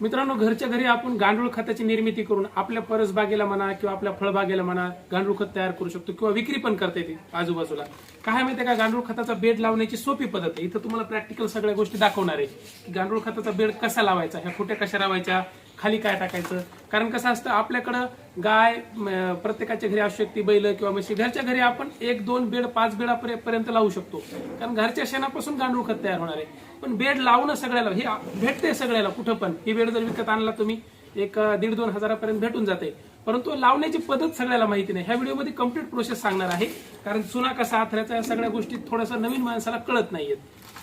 मित्रांनो घरच्या घरी आपण गांडूळ खताची निर्मिती करून आपल्या परसबागेला म्हणा किंवा आपल्या फळबागेला म्हणा गांडूळ खत तयार करू शकतो किंवा विक्री पण करता येते आजूबाजूला. काय माहितीये का? गांडूळ खताचा बेड लावण्याची सोपी पद्धत आहे. इथं तुम्हाला प्रॅक्टिकल सगळ्या गोष्टी दाखवणार आहे. की गांडूळ खताचा बेड कसा लावायचा? ह्या कुठे कशा लावायच्या खाली काय टाकायचं? कारण कसं असतं आपल्याकडं गाय प्रत्येकाच्या घरी असू शकते बैल किंवा म्हशी. घरच्या घरी आपण एक दोन बेड पाच बेडापर्यंत लावू शकतो. कारण घरच्या शेणापासून गांडूळ खत तयार होणार आहे. पण बेड लावणं सगळ्याला हे भेटते सगळ्याला कुठं पण. ही बेड जर विकत आणला तुम्ही एक दीड दोन हजारापर्यंत भेटून जाते. परंतु लावण्याची पद्धत सगळ्याला माहिती नाही. ह्या व्हिडिओमध्ये कंप्लीट प्रोसेस सांगणार आहे. कारण चुना कसा आथऱ्याचा या सगळ्या गोष्टी थोडंसं नवीन माणसाला कळत नाहीयेत.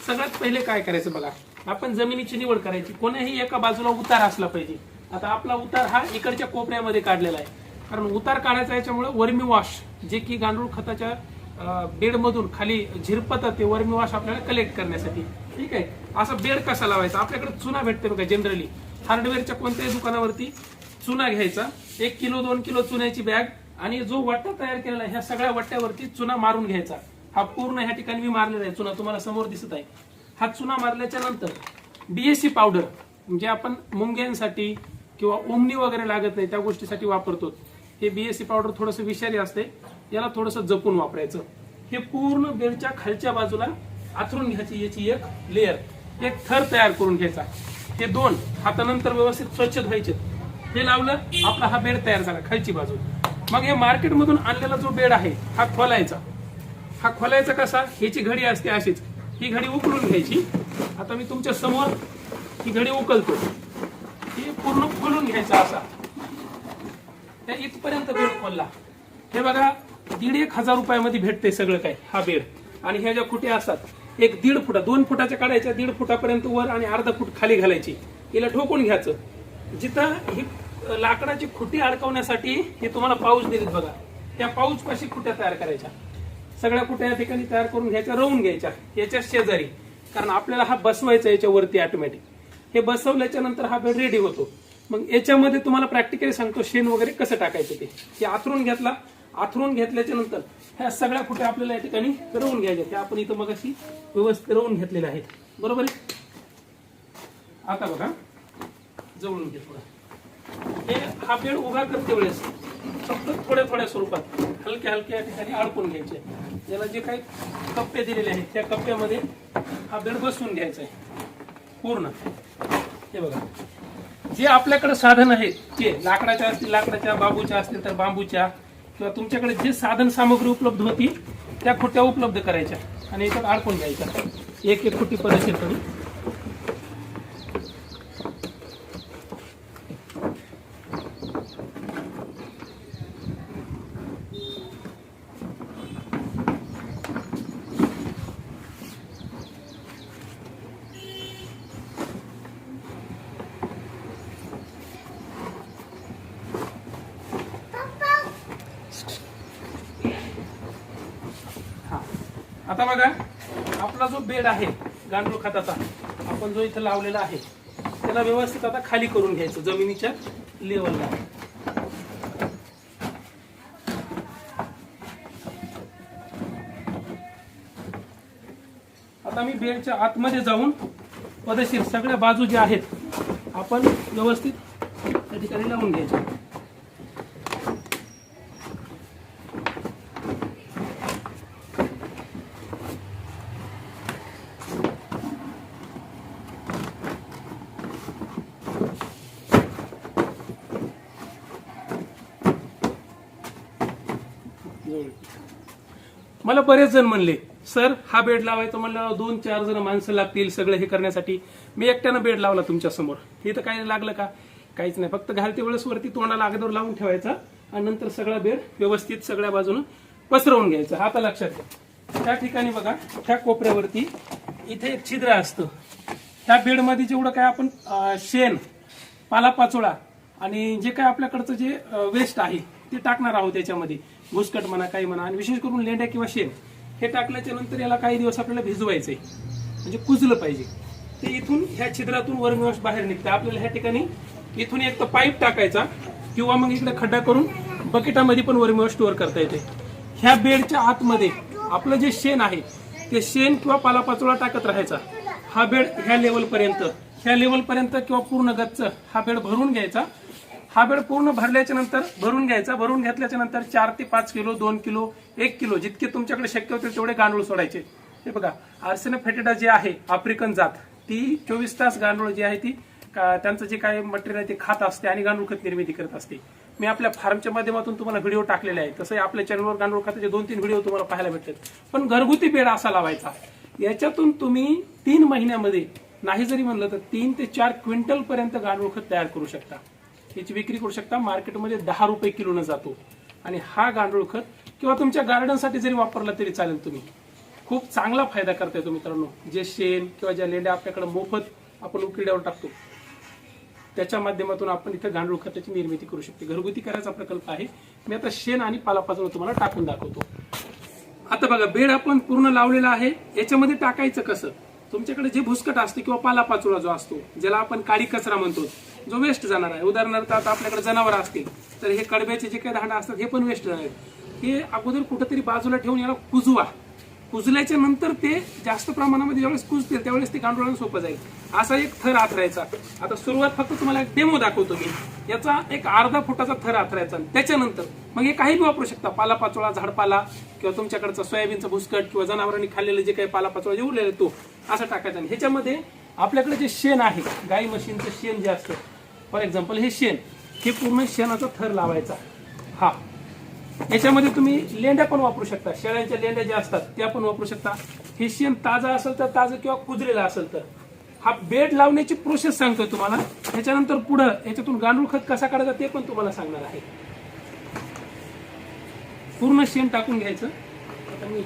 सगळ्यात पहिले काय करायचं बघा? आपण जमिनीची निवड करायची. कोणाही एका बाजूला उतार असला पाहिजे. आता आपला उतार हा इकडच्या कोपऱ्यामध्ये काढलेला आहे. कारण उतार काढायचा याच्यामुळे वर्मी वॉश जे की गांडूळ खताच्या बेडमधून खाली झिरपत ते वर्मी वॉश आपल्याला कलेक्ट करण्यासाठी. ठीक आहे? असा बेड कसा लावायचा? आपल्याकडे चुना भेटते बघा जनरली हार्डवेअरच्या कोणत्याही दुकानावरती चुना घ्यायचा. एक किलो दोन किलो चुन्याची बॅग आणि जो वट्टा तयार केलेला आहे ह्या सगळ्या वट्ट्यावरती चुना मारून घ्यायचा. हा पूर्ण ह्या ठिकाणी मी मारलेला आहे. चुना तुम्हाला समोर दिसत आहे. हात चुना मारल्याच्या नंतर बीएससी पावडर म्हणजे आपण मुंग्यांसाठी किंवा ओमनी वगैरे लागत नाही त्या गोष्टीसाठी वापरतो. हे बीएससी पावडर थोडंसं विषारी असते याला थोडंसं जपून वापरायचं. हे पूर्ण बेडच्या खालच्या बाजूला आथरून घ्यायची याची एक लेअर एक थर तयार करून घ्यायचा. हे दोन हातानंतर व्यवस्थित स्वच्छ धुवायचे. हे लावलं आपला हा बेड तयार झाला खालची बाजू. मग हे मार्केटमधून आणलेला जो बेड आहे हा खोलायचा. हा खोलायचा कसा? ह्याची घडी असते अशीच. ही घडी उकळून घ्यायची. आता मी तुमच्यासमोर ही घडी उकलतो. ही पूर्ण खोलून घ्यायचा असा. त्या इथपर्यंत बेड खोलला. हे बघा दीड एक हजार रुपयामध्ये भेटते सगळं काय हा बेड. आणि ह्या ज्या खुट्या असतात एक दीड फुटा दोन फुटाच्या काढायच्या दीड फुटापर्यंत वर आणि अर्धा फूट खाली घालायची. हिला ठोकून घ्यायचं. जिथं ही लाकडाची खुटी अडकवण्यासाठी हे तुम्हाला पाऊस दिलीत बघा. त्या पाऊच पाशी खुट्या तयार करायच्या. सगळ्या कुठे या ठिकाणी तयार करून घ्यायच्या रवून घ्यायच्या याच्या शेजारी. कारण आपल्याला हा बसवायचा याच्यावरती ऑटोमॅटिक हे बसवल्याच्या नंतर हा बेड रेडी होतो. मग याच्यामध्ये तुम्हाला प्रॅक्टिकली सांगतो शेण वगैरे कसं टाकायचं ते. हे आथरून घेतला आथरून घेतल्याच्या नंतर ह्या सगळ्या कुठे आपल्याला या ठिकाणी रवून घ्यायच्या त्या आपण इथं मग अशी व्यवस्थित रवून घेतलेल्या आहेत. बरोबर आहे? आता बघा. जवळून घे थोडं. हे हा बेड उभा करते वेळेस. फक्त थोड्या थोड्या स्वरूपात. हलक्या हलक्या या ठिकाणी अडकून घ्यायचे. याला जे काही कप्पे दिलेले आहेत त्या कप्प्यामध्ये हा बेड बसवून घ्यायचा आहे. पूर्ण. हे बघा. जे आपल्याकडे साधन आहेत ते लाकडाच्या असतील लाकडाच्या बांबूच्या असतील तर बांबूच्या किंवा तुमच्याकडे जे साधन सामग्री उपलब्ध होती त्या खुट्या उपलब्ध करायच्या आणि याच्यात अडकून घ्यायच्या. एक एक खुटी पद्धतशीर करून. आता बघा आपला जो बेड आहे गांडूळ खताचा आपण जो इथं लावलेला आहे त्याला व्यवस्थित आता खाली करून घ्यायचं जमिनीच्या लेवलला आता मी बेडच्या आतमध्ये जाऊन पदशीर सगळ्या बाजू ज्या आहेत आपण व्यवस्थित त्या ठिकाणी लावून घ्यायच्या. मला बरेच जण म्हणले सर हा बेड लावायचा म्हणलं दोन चार जण माणसं लागतील सगळं हे करण्यासाठी. मी एकट्यानं बेड लावला तुमच्यासमोर. हे तर काय लागलं का? काहीच नाही. फक्त घालते वेळेस वरती तोंडाला अगोदर लावून ठेवायचा आणि नंतर सगळा बेड व्यवस्थित सगळ्या बाजूनं पसरवून घ्यायचा. आता लक्षात घ्या. त्या ठिकाणी बघा त्या कोपऱ्यावरती इथे एक छिद्र असतं. त्या बेडमध्ये जेवढं काय आपण शेण पालापाचोळा आणि जे काय आपल्याकडचं जे वेस्ट आहे ते टाकणार आहोत त्याच्यामध्ये. घुसकट म्हणा काही म्हणा आणि विशेष करून लेंड्या किंवा शेण हे टाकल्याच्या नंतर याला काही दिवस आपल्याला भिजवायचंय. म्हणजे कुजलं पाहिजे. ते इथून ह्या छिद्रातून वर्मवॉश बाहेर निघतं आपल्याला ह्या ठिकाणी इथून एक तर पाईप टाकायचा किंवा मग इकडे खड्डा करून बकेटामध्ये पण वर्मवॉश स्टोअर करता येते ह्या बेडच्या आतमध्ये आपलं जे शेण आहे ते शेण किंवा पालापाचोळा टाकत राहायचा. हा बेड ह्या लेवलपर्यंत ह्या लेवलपर्यंत किंवा पूर्ण गच्च हा बेड भरून घ्यायचा. हा बेड पूर्ण भरल्याच्या नंतर भरून घ्यायचा. भरून घेतल्याच्या नंतर चार ते पाच किलो दोन किलो एक किलो जितके तुमच्याकडे शक्य होतील तेवढे गांडूळ सोडायचे. हे बघा आर्सेना फेटेडा जे आहे आफ्रिकन जात ती चोवीस तास गांडूळ जी आहे ती का- त्यांचं जे काही मटेरियल आहे ते खात असते आणि गांडूळ खत निर्मिती करत असते. मी आपल्या फार्मच्या माध्यमातून तुम्हाला व्हिडिओ टाकलेले आहे तसंही आपल्या चॅनलवर गांडूळ खताचे दोन तीन व्हिडिओ तुम्हाला पाहायला भेटतात. पण घरगुती बेड असा लावायचा. याच्यातून तुम्ही तीन महिन्यामध्ये नाही जरी म्हणलं तर तीन ते चार क्विंटल पर्यंत गांडूळ खत तयार करू शकता. याची विक्री करू शकता. मार्केटमध्ये दहा रुपये किलोनं जातो. आणि हा गांडूळ खत किंवा तुमच्या गार्डनसाठी जरी वापरला तरी चालेल तुम्ही. खूप चांगला फायदा करता येतो मित्रांनो. जे शेण किंवा ज्या लेंड्या आपल्याकडे मोफत आपण उकिड्यावर टाकतो त्याच्या माध्यमातून आपण इथं गांडूळ खताची निर्मिती करू शकतो. घरगुती करायचा प्रकल्प आहे. मी आता शेण आणि पालापाचोळा तुम्हाला टाकून दाखवतो. आता बघा बेड आपण पूर्ण लावलेला आहे. याच्यामध्ये टाकायचं कसं? तुमच्याकडे जे भुसकट असते किंवा पालापाचोळा जो असतो ज्याला आपण काळी कचरा म्हणतो जो वेस्ट जाणार आहे. उदाहरणार्थ आता आपल्याकडे जनावर असतील तर हे कडब्याचे जे काही धांडा असतात हे पण वेस्ट जाणार आहेत हे अगोदर कुठंतरी बाजूला ठेवून याला कुजवा. कुजल्याच्या नंतर ते जास्त प्रमाणामध्ये ज्यावेळेस कुजतील त्यावेळेस ते गांडुळाला सोपं जाईल. असा एक थर आथरायचा. आता सुरुवात फक्त तुम्हाला एक डेमो दाखवतो मी. याचा एक अर्धा फुटाचा थर आथरायचा त्याच्यानंतर मग हे काही बी वापरू शकता. पालापाचोळा झाडपाला किंवा तुमच्याकडचा सोयाबीनचा भुसकट किंवा जनावरांनी खाल्लेलं जे काही पालापाचोळा जे उरलेलं तो असं टाकायचा. आणि ह्याच्यामध्ये आपल्याकडे जे शेण आहे गाई म्हशींचं शेण जे असतं फॉर एक्झाम्पल हे शेण. हे पूर्ण शेणाचा थर लावायचा. हा. याच्यामध्ये तुम्ही लेंड्या पण वापरू शकता. शेळ्यांच्या लेंड्या ज्या असतात त्या पण वापरू शकता. हे शेण ताजा असेल तर ताजं किंवा कुजलेलं असेल तर. हा बेड लावण्याची प्रोसेस सांगतोय तुम्हाला. त्याच्यानंतर पुढं याच्यातून गांडूळ खत कसा काढायचा ते पण तुम्हाला सांगणार आहे. पूर्ण शेण टाकून घ्यायचं. आता मी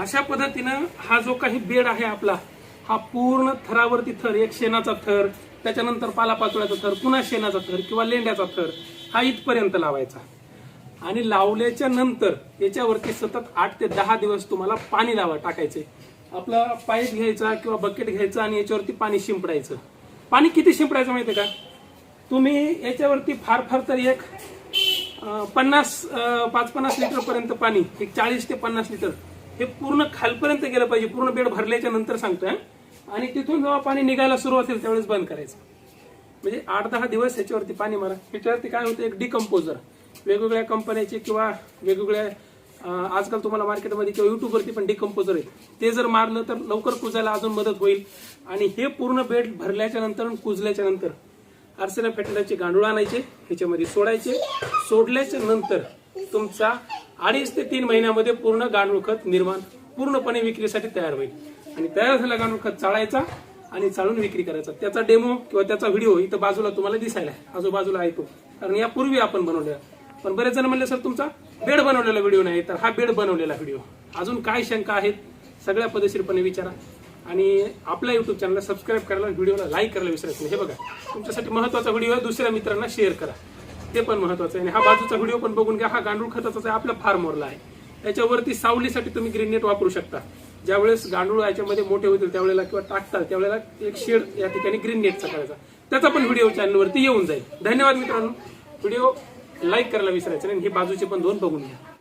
अशा पद्धतीनं हा जो काही बेड आहे आपला हा पूर्ण थरावरती थर एक शेणाचा थर त्याच्यानंतर पालापाचोळ्याचा थर पुन्हा शेणाचा थर किंवा लेंड्याचा थर हा इथपर्यंत लावायचा. आणि लावल्याच्या नंतर याच्यावरती सतत आठ ते दहा दिवस तुम्हाला पाणी लावा टाकायचे. आपला पाईप घ्यायचा किंवा बकेट घ्यायचा आणि याच्यावरती पाणी शिंपडायचं. पाणी किती शिंपडायचं माहितीये का? तुम्ही याच्यावरती फार फार तर एक पन्नास पाच पन्नास लिटर पर्यंत पाणी एक चाळीस ते पन्नास लिटर हे पूर्ण खालपर्यंत गेलं पाहिजे. पूर्ण बेड भरल्याच्या नंतर सांगतोय आणि तिथून जेव्हा पाणी निघायला सुरुवात होईल त्यावेळेस बंद करायचं. म्हणजे आठ दहा दिवस ह्याच्यावरती पाणी मारा. ह्याच्यावरती काय होतं एक डिकम्पोजर वेगवेगळ्या कंपन्याचे किंवा वेगवेगळ्या आजकाल तुम्हाला मार्केटमध्ये किंवा युट्यूबवरती पण डिकम्पोजर आहेत. ते जर मारलं तर लवकर कुजायला अजून मदत होईल. आणि हे पूर्ण बेड भरल्याच्या नंतर कुजल्याच्या नंतर आरसेला फेटल्याचे गांडूळ आणायचे ह्याच्यामध्ये सोडायचे. सोडल्याच्या नंतर तुमचा अडीच ते तीन महिन्यामध्ये पूर्ण गांडूळ खत निर्माण पूर्णपणे विक्रीसाठी तयार होईल. आणि तयार झालेला गांडूळ खत चाळायचा आणि चाळून विक्री करायचा. त्याचा डेमो किंवा त्याचा व्हिडिओ इथं बाजूला तुम्हाला दिसायला आहे. आजूबाजूला आहे तो कारण यापूर्वी आपण बनवलेला. पण बरेच जण म्हणले सर तुमचा बेड बनवलेला व्हिडिओ नाही. तर हा बेड बनवलेला व्हिडिओ अजून काय शंका आहेत? सगळ्या पद्धतशीरपणे विचारा. आणि आपल्या युट्यूब चॅनलला सबस्क्राईब करायला व्हिडिओला लाईक करायला विसरायचं नाही. हे बघा. तुमच्यासाठी महत्त्वाचा व्हिडिओ आहे. दुसऱ्या मित्रांना शेअर करा. ते पण महत्वाचं आहे. आणि हा बाजूचा व्हिडिओ पण बघून घ्या. हा गांडूळ खताचा आहे. आपल्या फार्मरला आहे. त्याच्यावरती सावलीसाठी तुम्ही ग्रीन नेट वापरू शकता. ज्यावेळेस गांडूळ याच्यामध्ये मोठे होतील त्यावेळेला किंवा टाकतात त्यावेळेला एक शेड या ठिकाणी ग्रीन नेटचा करायचा. त्याचा पण व्हिडिओ चॅनलवरती येऊन जाईल. धन्यवाद मित्रांनो. व्हिडिओ लाईक करायला विसरायचं नाही आणि हे बाजूचे पण दोन बघून घ्या.